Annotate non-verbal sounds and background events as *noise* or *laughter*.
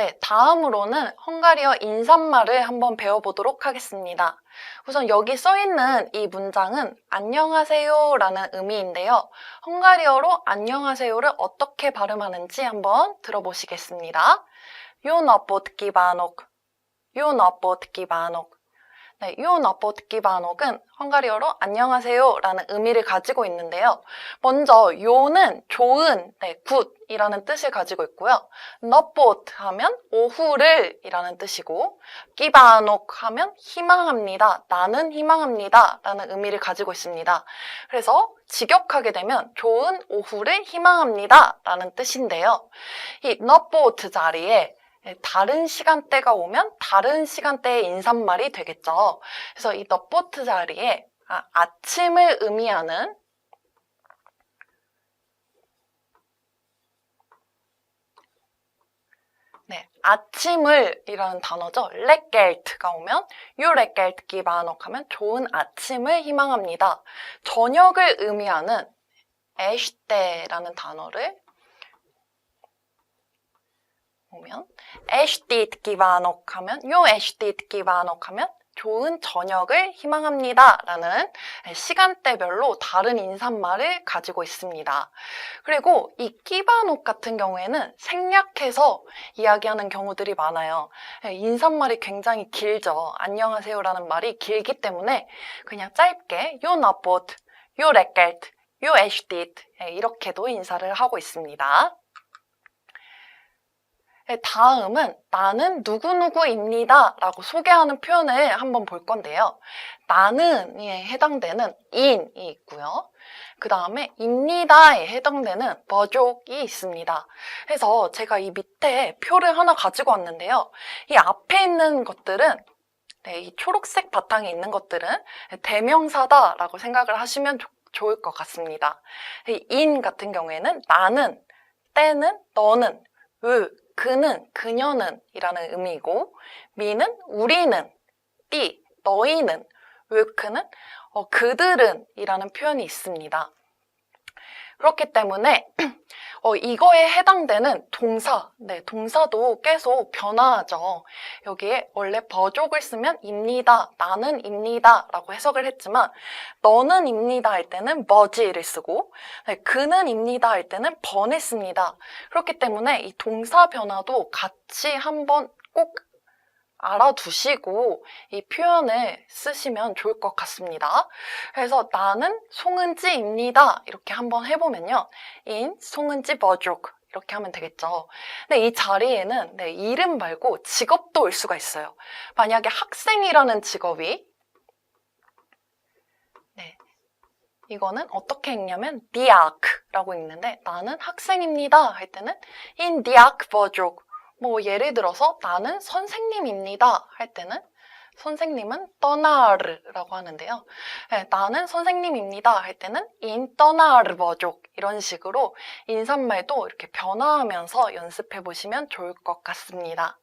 네, 다음으로는 헝가리어 인사말을 한번 배워보도록 하겠습니다. 우선 여기 써 있는 이 문장은 안녕하세요 라는 의미인데요. 헝가리어로 안녕하세요를 어떻게 발음하는지 한번 들어보시겠습니다. Napot kívánok! 네, napot kívánok은 헝가리어로 안녕하세요 라는 의미를 가지고 있는데요. 먼저 요는 좋은, 네, 굿이라는 뜻을 가지고 있고요. 너봇 하면 오후를 이라는 뜻이고 끼바녹 하면 희망합니다. 나는 희망합니다. 라는 의미를 가지고 있습니다. 그래서 직역하게 되면 좋은 오후를 희망합니다. 라는 뜻인데요. 이 너보트 자리에 다른 시간대가 오면 다른 시간대의 인사말이 되겠죠. 그래서 이 너보트 자리에 아, 아침을 의미하는 네, 아침을 이라는 단어죠. 레겔트가 오면 유레겔트 기바녹 하면 좋은 아침을 희망합니다. 저녁을 의미하는 에시테라는 단어를 오면 에시티트 기바녹 하면 요 에시티트 기바녹 하면 좋은 저녁을 희망합니다. 라는 시간대별로 다른 인사말을 가지고 있습니다. 그리고 이 끼바녹 같은 경우에는 생략해서 이야기하는 경우들이 많아요. 인사말이 굉장히 길죠. 안녕하세요 라는 말이 길기 때문에 그냥 짧게 요 나봇, 요 레겔트, 요 에시티트 이렇게도 인사를 하고 있습니다. 네, 다음은 나는 누구누구입니다 라고 소개하는 표현을 한번 볼 건데요. 나는에 해당되는 in이 있고요. 그 다음에 입니다에 해당되는 버족이 있습니다. 그래서 제가 이 밑에 표를 하나 가지고 왔는데요. 이 앞에 있는 것들은 네, 이 초록색 바탕에 있는 것들은 대명사다라고 생각을 하시면 좋, 좋을 것 같습니다. 이 in 같은 경우에는 나는, 때는, 너는, 으, 그는, 그녀는 이라는 의미이고 미는 우리는, 띠, 너희는, 웨크는 어, 그들은 이라는 표현이 있습니다. 그렇기 때문에 *clears throat* 어, 이거에 해당되는 동사, 네, 동사도 계속 변화하죠. 여기에 원래 버족을 쓰면 입니다, 나는 입니다 라고 해석을 했지만 너는 입니다 할 때는 버지를 쓰고 네, 그는 입니다 할 때는 번을 씁니다. 그렇기 때문에 이 동사 변화도 같이 한번 꼭 알아두시고 이 표현을 쓰시면 좋을 것 같습니다. 그래서 나는 송은지입니다. 이렇게 한번 해보면요. 인 송은지 버족 이렇게 하면 되겠죠. 근데 이 자리에는 네, 이름 말고 직업도 올 수가 있어요. 만약에 학생이라는 직업이 네, 이거는 어떻게 읽냐면 디아크라고 읽는데 나는 학생입니다 할 때는 인 디아크 버족 뭐 예를 들어서 나는 선생님입니다 할 때는 선생님은 떠나르라고 하는데요. 네, 나는 선생님입니다 할 때는 인 떠나르 버족 이런 식으로 인사말도 이렇게 변화하면서 연습해 보시면 좋을 것 같습니다.